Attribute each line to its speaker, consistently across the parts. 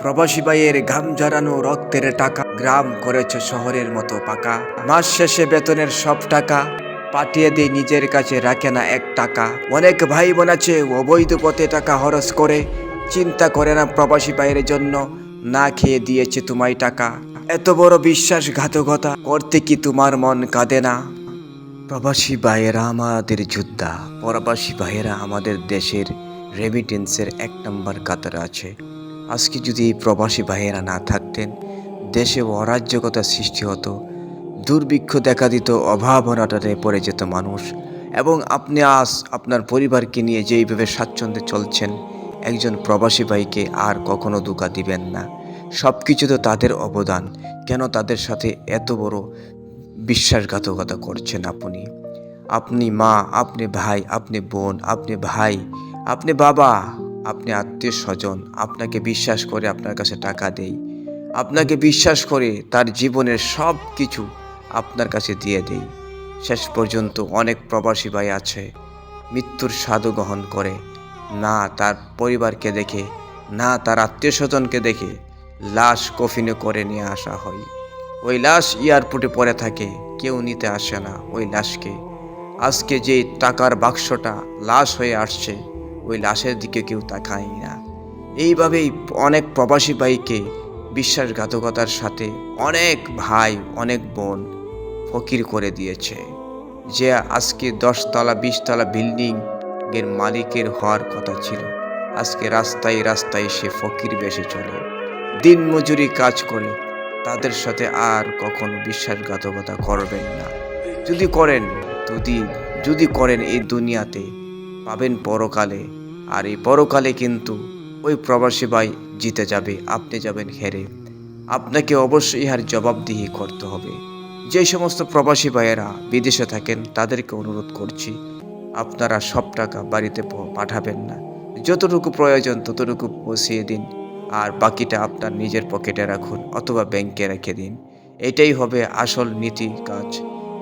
Speaker 1: প্রবাসী ভাইয়ের ঘাম ঝরানো রক্তের টাকা গ্রাম করেছে শহরের মতো পাকা। মাস শেষে বেতনের সব টাকা পাঠিয়ে দিয়ে নিজের কাছে রাখে না এক টাকা। অনেক ভাই বোন আছে অবৈধ পথে টাকা খরচ করে, চিন্তা করে না প্রবাসী ভাইয়ের জন্য না খেয়ে দিয়েছে তোমায় টাকা। এত বড় বিশ্বাসঘাতকতা করতে কি তোমার মন কাঁদে না? প্রবাসী ভাইয়েরা আমাদের যোদ্ধা, প্রবাসী ভাইয়েরা আমাদের দেশের রেমিটেন্সের এক নম্বর কাতারে আছে। আজকে যদি এই প্রবাসী ভাইয়েরা না থাকতেন, দেশে অরাজ্যকতা সৃষ্টি হতো, দুর্ভিক্ষ দেখা দিত অভাব পড়ে যেত মানুষ। এবং আপনি আজ আপনার পরিবারকে নিয়ে যেইভাবে স্বাচ্ছন্দ্যে চলছেন, একজন প্রবাসী ভাইকে আর কখনো দুকা দিবেন না। সব কিছু তো তাদের অবদান। কেন তাদের সাথে এত বড় বিশ্বাসঘাতকতা করছেন আপনি? আপনি মা, আপনি ভাই, আপনি বোন, আপনি ভাই, আপনি বাবা। আপনি আত্মীয় স্বজন, আপনাকে বিশ্বাস করে আপনার কাছে টাকা দেই। আপনাকে বিশ্বাস করে তার জীবনের সব কিছু আপনার কাছে দিয়ে দেই। শেষ পর্যন্ত অনেক প্রবাসী ভাই আছে, মৃত্যুর স্বাদও গ্রহণ করে। না তার পরিবারকে দেখে, না তার আত্মীয় স্বজনকে দেখে লাশ কফিনে করে নিয়ে আসা হয়। ওই লাশ এয়ারপোর্টে পড়ে থাকে, কেউ নিতে আসে না ওই লাশকে। আজকে যে টাকার বাক্সটা লাশ হয়ে আসছে ওই লাশের দিকে কেউ তাকায় না। এইভাবেই অনেক প্রবাসী ভাইকে বিশ্বাসঘাতকতার সাথে অনেক ভাই, অনেক বোন ফকির করে দিয়েছে। যে আজকে দশতলা, বিশতলা বিল্ডিং এর মালিকের হওয়ার কথা ছিল, আজকে রাস্তায় রাস্তায় সে ফকির বেশি চলে। দিন মজুরি কাজ করে, তাদের সাথে আর কখনো বিশ্বাসঘাতকতা করবেন না। যদি করেন যদি যদি করেন এই দুনিয়াতে, পাবেন পরকালে আর এই পরকালে কিন্তু ওই প্রবাসী ভাই জিতে যাবে, আপনি যাবেন হেরে। আপনাকে অবশ্যই ইহার জবাবদিহি করতে হবে। যে সমস্ত প্রবাসী ভাইয়েরা বিদেশে থাকেন, তাদেরকে অনুরোধ করছি, আপনারা সব টাকা বাড়িতে পাঠাবেন না। যতটুকু প্রয়োজন ততটুকু পৌঁছিয়ে দিন, আর বাকিটা আপনার নিজের পকেটে রাখুন অথবা ব্যাংকে রেখে দিন। এটাই হবে আসল নীতি কাজ।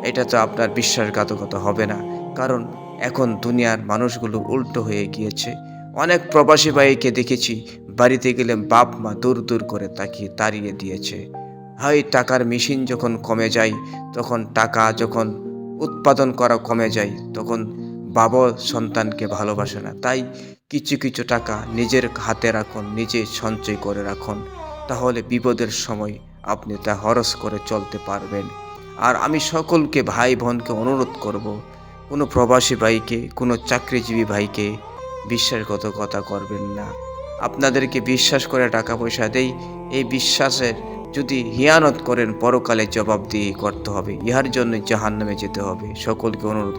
Speaker 1: এটা তো আপনার বিশ্বাসঘাতকতা হবে না, কারণ এখন দুনিয়ার মানুষগুলো উল্টো হয়ে গিয়েছে। অনেক প্রবাসী ভাইকে দেখেছি, বাড়িতে গেলে বাপ মা দূর দূর করে তাকিয়ে তাড়িয়ে দিয়েছে। হয় টাকার মেশিন যখন কমে যায়, তখন টাকা যখন উৎপাদন করা কমে যায়, তখন বাবা সন্তানকে ভালোবাসে না। তাই কিছু কিছু টাকা নিজের হাতে রাখুন, নিজে সঞ্চয় করে রাখুন। তাহলে বিপদের সময় আপনি তা হরস করে চলতে পারবেন। আর আমি সকলকে ভাই বোনকে অনুরোধ করব কোনো প্রবাসী ভাইকে, কোনো চাকরিজীবী ভাইকে বিশ্বাসগত কথা করবেন না। আপনাদেরকে বিশ্বাস করে টাকা পয়সা দেই, এই বিশ্বাসের যদি হিয়ানত করেন, পরকালে দিয়ে করতে হবে। ইহার জন্য জাহান্নামে যেতে হবে। সকলকে অনুরোধ